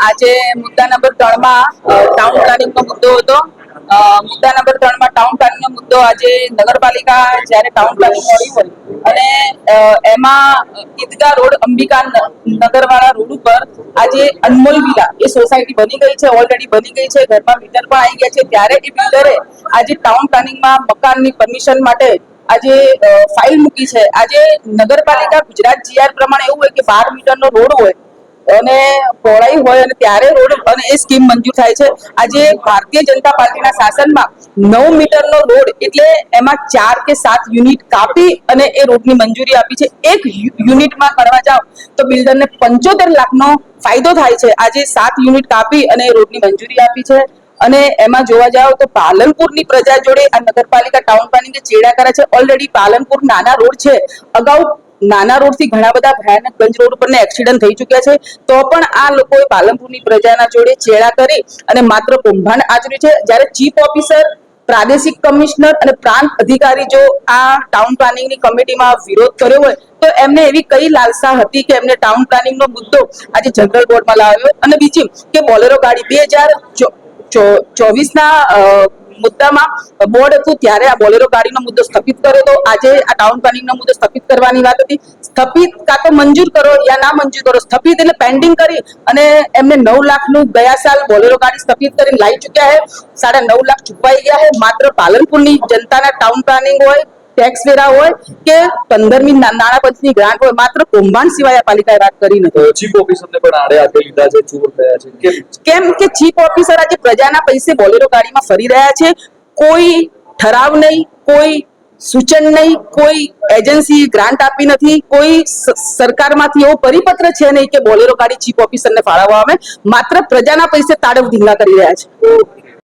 આજે મુદ્દા નંબર ત્રણમાં ટાઉન પ્લાનિંગ નો મુદ્દો હતો. મુદ્દા નંબર ત્રણમાં ટાઉન પ્લાનિંગ નો મુદ્દો આજે નગરપાલિકા જ્યારે ટાઉન પ્લાનિંગ મળી અને એમાં ઈદગાહ રોડ અંબિકા નગરવાળા રોડ ઉપર આજે અનમોલ વિલા એ સોસાયટી બની ગઈ છે ઓલરેડી બની ગઈ છે, ઘરમાં મીટર પણ આવી ગયા છે. ત્યારે એ બિલ્ડરે આજે ટાઉન પ્લાનિંગમાં મકાનની પરમિશન માટે આજે ફાઇલ મૂકી છે. આજે નગરપાલિકા ગુજરાત જીઆર પ્રમાણે એવું હોય કે બાર મીટરનો રોડ હોય અને પહોળાઈ હોય અને ત્યારે રોડ અને એ સ્કીમ મંજૂર થાય છે. આજે ભારતીય જનતા પાર્ટીના શાસનમાં નવ મીટરનો રોડ એટલે એમાં ચાર કે સાત યુનિટ કાપી અને એ રોડની મંજૂરી આપી છે. એક યુનિટમાં કરવા જાઓ તો બિલ્ડરને પંચોતેર લાખનો ફાયદો થાય છે. આજે સાત યુનિટ કાપી અને એ રોડની મંજૂરી આપી છે. અને એમાં જોવા જાવ તો પાલનપુરની પ્રજા જોડે આ નગરપાલિકા ટાઉન પ્લાનિંગ ચેડા કરે છે. ઓલરેડી પાલનપુર નાના રોડ છે. અગાઉ નાના રોડથી ઘણા બધા ભયાનક ગંજ રોડ ઉપર એક્સિડન્ટ થઈ ચુક્યા છે. તો પણ આ લોકોએ પાલનપુરની પ્રજાના જોડે ચેડા કરી અને માત્ર કૌભાંડ આચર્યું છે. જ્યારે ચીફ ઓફિસર, પ્રાદેશિક કમિશનર અને પ્રાંત અધિકારી જો આ ટાઉન પ્લાનિંગની કમિટીમાં વિરોધ કર્યો હોય, તો એમને એવી કઈ લાલસા હતી કે એમને ટાઉન પ્લાનિંગનો મુદ્દો આજે જનરલ બોર્ડમાં લાવ્યો? અને બીજી કે બોલેરો ગાડી બે હજાર ચોવીસના મુદ્દામાં બોર્ડ હતું, ત્યારે આ બોલેરો ગાડીનો મુદ્દો સ્થપિત કર્યો તો આજે આ ટાઉન પ્લાનિંગનો મુદ્દો સ્થપિત કરવાની વાત હતી. સ્થપિત કાં તો મંજૂર કરો યા ના મંજૂર કરો, સ્થપિત એટલે પેન્ડિંગ કરી અને એમને નવ લાખનું ગયા સાલ બોલેરો ગાડી સ્થપિત કરીને લાવી ચૂક્યા છે. સાડા નવ લાખ ચૂકવાઈ ગયા છે. માત્ર પાલનપુરની જનતાના ટાઉન પ્લાનિંગ હોય ટેક્સ વેરા હોય કે પંદરમી નાણાં પંચની ગ્રાન્ટ હોય માત્ર કૌભાંડ સિવાય આ પાલિકાએ વાત કરી નથી. ચીફ ઓફિસરને પણ આડે હાથે લીધા છે ચોર થયા છે. કેમ? કે ચીફ ઓફિસર આજે પ્રજાના પૈસે બોલેરો ગાડીમાં ફરી રહ્યા છે. કોઈ ઠરાવ નહીં કોઈ સૂચન નહીં કોઈ એજન્સી ગ્રાન્ટ આપી નથી કોઈ સરકારમાંથી એવો પરિપત્ર છે નહીં કે બોલેરો ગાડી ચીફ ઓફિસરને ફાળવવા આવે. માત્ર પ્રજાના પૈસે તાડવ ધીંગા કરી રહ્યા છે.